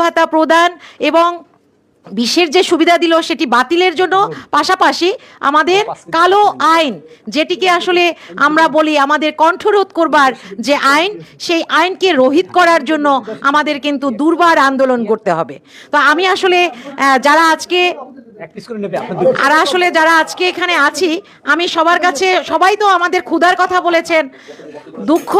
ভাতা প্রদান এবং বিশের যে সুবিধা দিল সেটি বাতিলের জন্য পাশাপাশি আমাদের কালো আইন, যেটিকে আসলে আমরা বলি আমাদের কণ্ঠরোধ করবার যে আইন, সেই আইনকে রহিত করার জন্য আমাদের কিন্তু দুর্বার আন্দোলন করতে হবে। তো আমি আসলে যারা আজকে আর আসলে যারা আজকে এখানে আছি, আমি সবার কাছে, সবাই তো আমাদের ক্ষুধার কথা বলেছেন, দুঃখ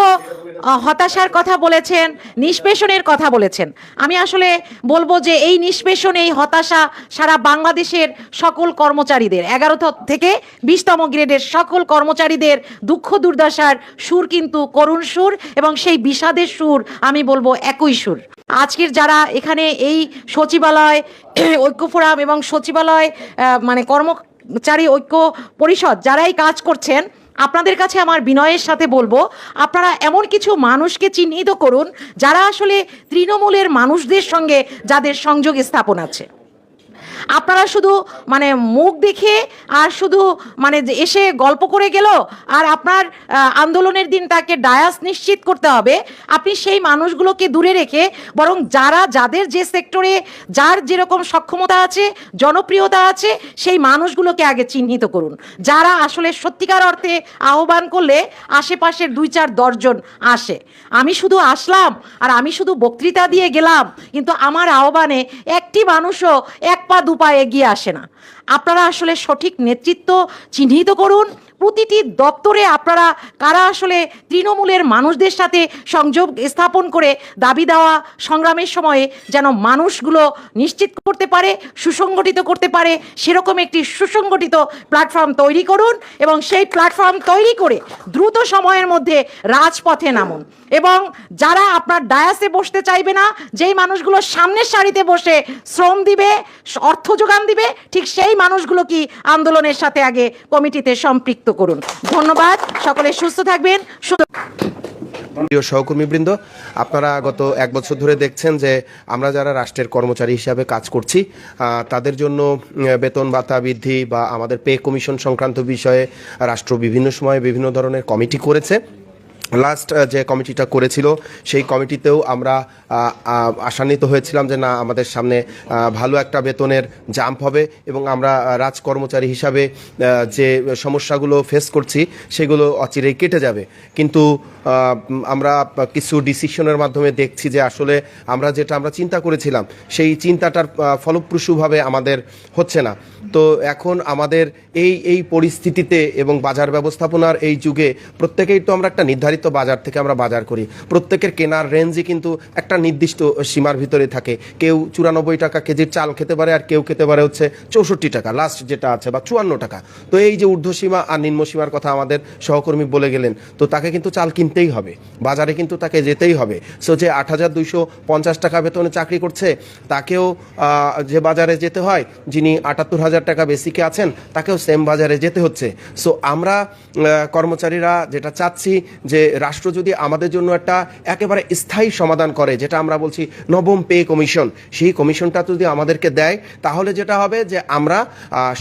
হতাশার কথা বলেছেন, নিষ্পেষণের কথা বলেছেন। আমি আসলে বলব যে এই নিষ্পেষণ, এই হতাশা সারা বাংলাদেশের সকল কর্মচারীদের এগারো থেকে বিশতম গ্রেডের সকল কর্মচারীদের দুঃখ দুর্দশার সুর কিন্তু করুণ সুর এবং সেই বিষাদের সুর আমি বলব একই সুর। আজকের যারা এখানে এই সচিবালয়, ঐক্য ফোরাম এবং সচিবালয় মানে কর্মচারী ঐক্য পরিষদ, যারাই কাজ করছেন আপনাদের কাছে আমার বিনয়ের সাথে বলব, আপনারা এমন কিছু মানুষকে চিহ্নিত করুন যারা আসলে তৃণমূলের মানুষদের সঙ্গে যাদের সংযোগ স্থাপন আছে। আপনারা শুধু মানে মুখ দেখে আর শুধু মানে এসে গল্প করে গেল আর আপনার আন্দোলনের দিন তাকে ডায়াস নিশ্চিত করতে হবে। আপনি সেই মানুষগুলোকে দূরে রেখে বরং যারা, যাদের যে সেক্টরে যার যেরকম সক্ষমতা আছে, জনপ্রিয়তা আছে, সেই মানুষগুলোকে আগে চিহ্নিত করুন। যারা আসলে সত্যিকার অর্থে আহ্বান করলে আশেপাশের দুই চার দশজন আসে। আমি শুধু আসলাম আর আমি শুধু বক্তৃতা দিয়ে গেলাম, কিন্তু আমার আহ্বানে একটি মানুষও এক পা দু পা এগিয়ে আসে না। আপনারা আসলে সঠিক নেতৃত্ব চিহ্নিত করুন প্রতিটি দপ্তরে আপনারা কারা আসলে তৃণমূলের মানুষদের সাথে সংযোগ স্থাপন করে দাবি দেওয়া সংগ্রামের সময়ে যেন মানুষগুলো নিশ্চিত করতে পারে, সুসংগঠিত করতে পারে, সেরকম একটি সুসংগঠিত প্ল্যাটফর্ম তৈরি করুন এবং সেই প্ল্যাটফর্ম তৈরি করে দ্রুত সময়ের মধ্যে রাজপথে নামুন। এবং যারা আপনার ডায়াসে বসতে চাইবে না, যেই মানুষগুলো সামনের সারিতে বসে শ্রম দিবে, অর্থ যোগান দিবে, ঠিক সেই মানুষগুলো কি আন্দোলনের সাথে আগে কমিটিতে সম্পৃক্ত করুন। ধন্যবাদ। সকলে সুস্থ থাকবেন। প্রিয় সহকর্মীবৃন্দ, আপনারা গত এক বছর ধরে দেখছেন যে আমরা যারা রাষ্ট্রের কর্মচারী হিসাবে কাজ করছি তাদের জন্য বেতন ভাতা বৃদ্ধি বা আমাদের পে কমিশন সংক্রান্ত বিষয়ে রাষ্ট্র বিভিন্ন সময়ে বিভিন্ন ধরনের কমিটি করেছে। লাস্ট যে কমিটিটা করেছিল সেই কমিটিতেও আমরা আশান্বিত হয়েছিলাম যে না আমাদের সামনে ভালো একটা বেতনের জাম্প হবে এবং আমরা আহ, রাজকর্মচারী হিসাবে যে সমস্যাগুলো ফেস করছি সেগুলো অচিরেই কেটে যাবে। কিন্তু আমরা কিছু ডিসিশনের মাধ্যমে দেখছি যে আসলে আমরা যেটা আমরা চিন্তা করেছিলাম সেই চিন্তাটার ফলপ্রসূভাবে আমাদের হচ্ছে না। তো এখন আমাদের এই এই পরিস্থিতিতে এবং বাজার ব্যবস্থাপনার এই যুগে প্রত্যেকেই তো আমরা একটা নির্ধারিত বাজার থেকে আমরা বাজার করি। প্রত্যেকের কেনার রেঞ্জই কিন্তু একটা নির্দিষ্ট সীমার ভিতরে থাকে। কেউ চুরানব্বই টাকা কেজির চাল খেতে পারে আর কেউ খেতে পারে হচ্ছে চৌষট্টি টাকা লাস্ট যেটা আছে, বা চুয়ান্ন টাকা। তো এই যে ঊর্ধ্বসীমা আর নিম্নসীমার কথা আমাদের সহকর্মী বলে গেলেন, তো তাকে কিন্তু চাল কিনতেই হবে। বাজারে কিন্তু তাকে যেতেই হবে। সো যে আট হাজার দুইশো পঞ্চাশ টাকা বেতনে চাকরি করছে, তাকেও যে বাজারে যেতে হয়, যিনি আটাত্তর হাজার টাকা বেসিকে আছেন, তাকেও সেম বাজারে যেতে হচ্ছে। সো আমরা কর্মচারীরা যেটা চাচ্ছি যে রাষ্ট্র যদি আমাদের জন্য একটা একেবারে স্থায়ী সমাধান করে, যেটা আমরা বলছি নবম পে কমিশন, সেই কমিশনটা যদি আমাদেরকে দেয়, তাহলে যেটা হবে যে আমরা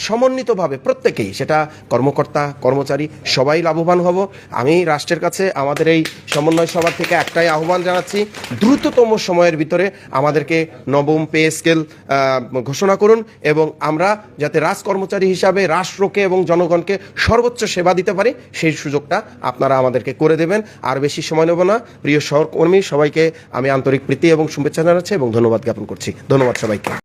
সমন্বিতভাবে প্রত্যেকেই, সেটা কর্মকর্তা, কর্মচারী, সবাই লাভবান হব। আমি রাষ্ট্রের কাছে আমাদের এই সমন্বয় সভা থেকে একটাই আহ্বান জানাচ্ছি, দ্রুততম সময়ের ভিতরে আমাদেরকে নবম পে স্কেল ঘোষণা করুন এবং আমরা যাতে রাজ কর্মচারী হিসাবে রাষ্ট্রকে এবং জনগণকে সর্বোচ্চ সেবা দিতে পারি, সেই সুযোগটা আপনারা আমাদেরকে করে দেবেন। আর বেশি সময় নেব না। প্রিয় সহকর্মী সবাইকে আমি আন্তরিক প্রীতি এবং শুভেচ্ছা জানাচ্ছি এবং ধন্যবাদ জ্ঞাপন করছি। ধন্যবাদ সবাইকে।